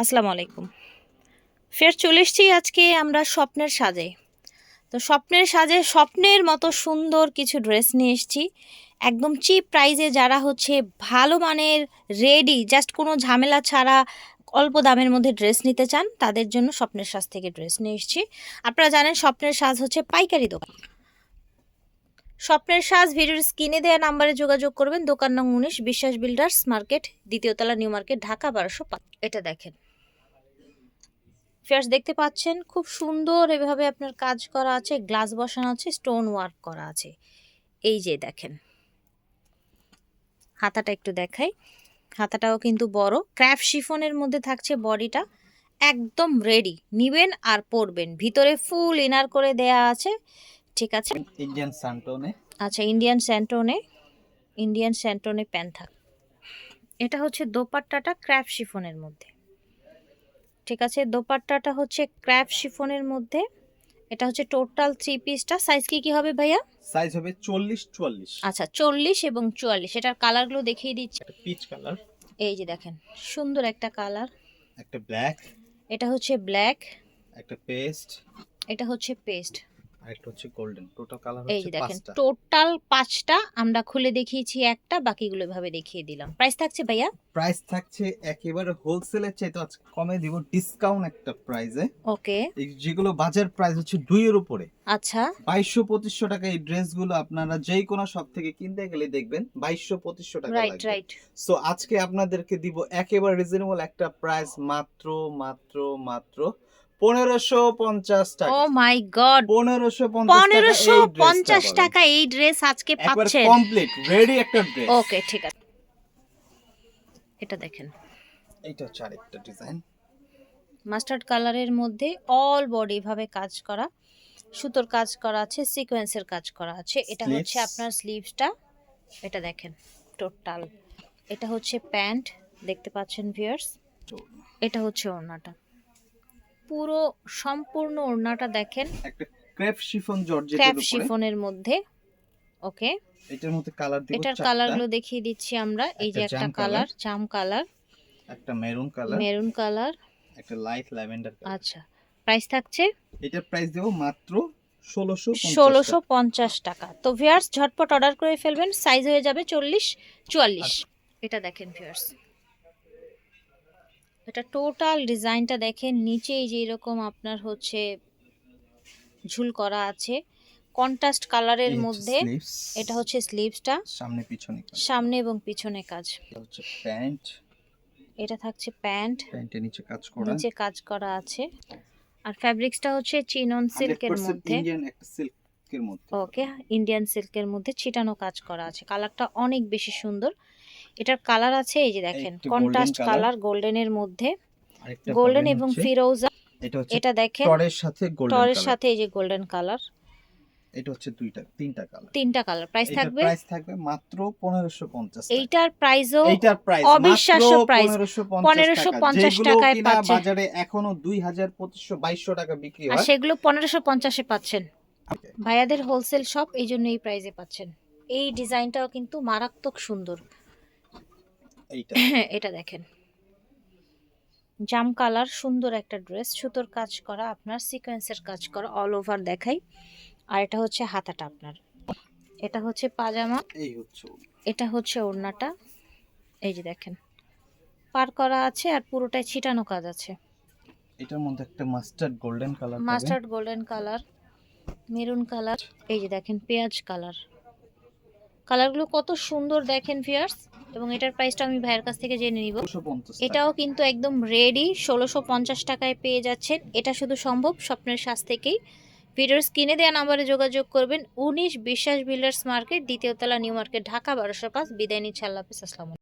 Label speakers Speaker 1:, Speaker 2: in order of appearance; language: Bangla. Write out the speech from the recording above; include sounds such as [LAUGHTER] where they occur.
Speaker 1: আসসালামু আলাইকুম। ফের চলে এসেছি আজকে আমরা স্বপ্নের সাজে। তো স্বপ্নের সাজে স্বপ্নের মতো সুন্দর কিছু ড্রেস নিয়ে এসেছি। একদম চিপ প্রাইজে যারা হচ্ছে ভালো মানের রেডি জাস্ট কোনো ঝামেলা ছাড়া অল্প দামের মধ্যে ড্রেস নিতে চান, তাদের জন্য স্বপ্নের সাজ থেকে ড্রেস নিয়ে এসেছি। আপনারা জানেন স্বপ্নের সাজ হচ্ছে পাইকারি দোকান। স্বপ্নের সাজ ভিডিওর স্ক্রিনে দেওয়া নাম্বারে যোগাযোগ করবেন। দোকান নং উনিশ, বিশ্বাস বিল্ডার্স মার্কেট দ্বিতীয়তলা নিউ মার্কেট, ঢাকা বারোশো এটা দেখেন। ফেয়ার্স দেখতে পাচ্ছেন খুব সুন্দর এভাবে আপনার কাজ করা আছে গ্লাস বসানো আছে স্টোন ওয়ার্ক করা আছে। এই যে দেখেন। হাতাটা একটু দেখাই। হাতাটাও কিন্তু বড়। ক্র্যাফ শিফনের মধ্যে থাকছে বডিটা একদম রেডি। নিবেন আর পরবেন। ভিতরে ফুল ইনার করে দেয়া আছে। ঠিক আছে?
Speaker 2: ইন্ডিয়ান সান্টোনে
Speaker 1: আচ্ছা ইন্ডিয়ান স্যান্টোনে ইন্ডিয়ান স্যান্টোনে প্যান্ট থাক এটা হচ্ছে দোপাট্টাটা ক্র্যাপ শিফনের মধ্যে। ঠিক আছে দোপাট্টাটা হচ্ছে ক্র্যাপ শিফনের মধ্যে। এটা হচ্ছে টোটাল থ্রি পিসটা সাইজ কি কি হবে ভাইয়া?
Speaker 2: সাইজ হবে চল্লিশ চুয়াল্লিশ।
Speaker 1: আচ্ছা চল্লিশ এবং চুয়াল্লিশ। এটার কালারগুলো দেখিয়ে দিচ্ছি।
Speaker 2: পিচ কালার
Speaker 1: এই যে দেখেন সুন্দর একটা কালার
Speaker 2: একটা ব্ল্যাক
Speaker 1: এটা হচ্ছে ব্ল্যাক
Speaker 2: একটা পেস্ট
Speaker 1: এটা হচ্ছে পেস্ট
Speaker 2: আর একটা হচ্ছে গোল্ডেন টোটাল কালার
Speaker 1: এই যে
Speaker 2: হচ্ছে
Speaker 1: দেখেন টোটাল পাঁচটা আমরা খুলে দেখিয়েছি একটা বাকিগুলো এভাবে দেখিয়ে দিলাম। প্রাইস থাকছে ভাইয়া?
Speaker 2: প্রাইস থাকছে একেবারে হোলসেলের চাইতে আজকে কমে দিব ডিসকাউন্ট একটা প্রাইসে
Speaker 1: ওকে।
Speaker 2: যেগুলো বাজার প্রাইস হচ্ছে দুইয়ের উপরে।
Speaker 1: আচ্ছা।
Speaker 2: বাইশশো পঁচিশশো টাকা এই ড্রেসগুলো আপনারা যেই কোনো শপ থেকে কিনতে গেলে দেখবেন বাইশশো পঁচিশশো টাকা
Speaker 1: রাইট রাইট
Speaker 2: সো আজকে আপনাদেরকে দিব একেবারে রিজনেবল একটা প্রাইস মাত্র মাত্র মাত্র পনেরোশো পঞ্চাশ
Speaker 1: ও মাই গড
Speaker 2: পনেরোশো
Speaker 1: পনেরোশো পঞ্চাশ টাকা এই ড্রেস আজকে পাচ্ছেন।
Speaker 2: কমপ্লিট রেডি একটা ড্রেস
Speaker 1: ওকে ঠিক আছে। এটা দেখেন।
Speaker 2: এইটা হচ্ছে আরেকটা ডিজাইন
Speaker 1: মাস্টার্ড কালারের মধ্যে অল বডি ভাবে কাজ করা সুতোর কাজ করা আছে সিকোয়েন্সের কাজ করা আছে। এটা হচ্ছে আপনার স্লিভসটা এটা দেখেন টোটাল এটা হচ্ছে প্যান্ট দেখতে পাচ্ছেন ভিউয়ার্স এটা হচ্ছে ওড়নাটা। পুরো সম্পূর্ণ ওড়নাটা দেখেন।
Speaker 2: একটা ক্রেপ শিফন জর্জেটের
Speaker 1: ক্র্যাপ
Speaker 2: উপরে।
Speaker 1: শিফনের মধ্যে। ওকে।
Speaker 2: এটার মধ্যে কালার দিব
Speaker 1: এটার কালারগুলো দেখিয়ে দিচ্ছি আমরা। এই যে
Speaker 2: একটা
Speaker 1: কালার জাম কালার।
Speaker 2: একটা মেরুন কালার।
Speaker 1: Maroon colour.
Speaker 2: একটা লাইট ল্যাভেন্ডার কালার।
Speaker 1: আচ্ছা। প্রাইস থাকছে?
Speaker 2: এটার প্রাইস দেব মাত্র ষোলোশো
Speaker 1: ষোলোশো পঞ্চাশ টাকা। তো ভিয়ার্স ঝটপট অর্ডার করে ফেলবেন। সাইজ হয়ে যাবে চল্লিশ চুয়াল্লিশ। এটা দেখেন ভিয়ার্স এটা টোটাল ডিজাইনটা দেখেন নিচে এই যে এরকম আপনার হচ্ছে ঝুল করা আছে কন্ট্রাস্ট কালারের মধ্যে এটা হচ্ছে স্লিভসটা
Speaker 2: সামনে পিছনে
Speaker 1: সামনে এবং পিছনে কাজ।
Speaker 2: হচ্ছে প্যান্ট।
Speaker 1: এটা থাকছে প্যান্ট।
Speaker 2: প্যান্টের নিচে কাজ করা।
Speaker 1: নিচে কাজ করা আছে। আর ফ্যাব্রিক্সটা হচ্ছে চিনন সিল্কের মধ্যে।
Speaker 2: ইন্ডিয়ান একটা সিল্কের মধ্যে।
Speaker 1: ওকে ইন্ডিয়ান সিল্কের মধ্যে ছিটানো কাজ করা আছে। কালারটা অনেক বেশি সুন্দর। এটার কালার আছে এই যে দেখেন কন্ট্রাস্ট। কালার গোল্ডেনের মধ্যে। গোল্ডেন এবং ফিরোজা
Speaker 2: এটা হচ্ছে
Speaker 1: এটা দেখেন
Speaker 2: টরের সাথে গোল্ডেন
Speaker 1: টরের সাথে এই যে গোল্ডেন কালার
Speaker 2: এটা হচ্ছে দুইটা তিনটা কালার
Speaker 1: তিনটা কালার প্রাইস থাকবে?
Speaker 2: প্রাইস থাকবে মাত্র 1550 টাকা।
Speaker 1: এইটার প্রাইসও
Speaker 2: এইটার প্রাইস
Speaker 1: অবিশ্বাস্য price,
Speaker 2: 1550
Speaker 1: 1550 টাকায় পাচ্ছেন।
Speaker 2: বাজারে এখনও 2000 2500 2200 টাকা বিক্রি হয়।
Speaker 1: আর সেগুলো পনেরোশো পঞ্চাশে পাচ্ছেন। ভাইয়াদের হোলসেল শপ এই জন্য এই প্রাইসে পাচ্ছেন। এই ডিজাইনটাও কিন্তু মারাত্মক সুন্দর।
Speaker 2: এইটা। [LAUGHS]
Speaker 1: এটা দেখেন। জাম কালার সুন্দর একটা ড্রেস। সুতোর কাজ করা আপনার সিকোয়েন্সের কাজ করা অল ওভার দেখাই। আর এটা হচ্ছে হাতাটা আপনার। এটা হচ্ছে পাজামা।
Speaker 2: এই হচ্ছে
Speaker 1: এটা হচ্ছে ওড়নাটা। এই যে দেখেন। পার করা আছে আর পুরোটাই ছিটানো কাজ আছে।
Speaker 2: এটার মধ্যে একটা mustard golden colour
Speaker 1: mustard golden colour maroon colour এই যে দেখেন পেঁয়াজ কালার কালারগুলো কত সুন্দর দেখেন ফিয়ার্স এবং এটার প্রাইসটা আমি ভাইয়ের কাছ থেকে জেনে নিব। এটাও কিন্তু একদম রেডি ষোলোশো পঞ্চাশ টাকায় পেয়ে যাচ্ছেন। এটা শুধু সম্ভব স্বপ্নের শ্বাস থেকেই। ভিডিওর স্ক্রিনে দেওয়া নাম্বারে যোগাযোগ করবেন। উনিশ বিশ্বাস বিল্ডার্স মার্কেট দ্বিতীয়তলা নিউ মার্কেট ঢাকা বারোশো পাঁচ। বিদায় নিচ্ছে আল্লাহ হাফিজ আসসালামু।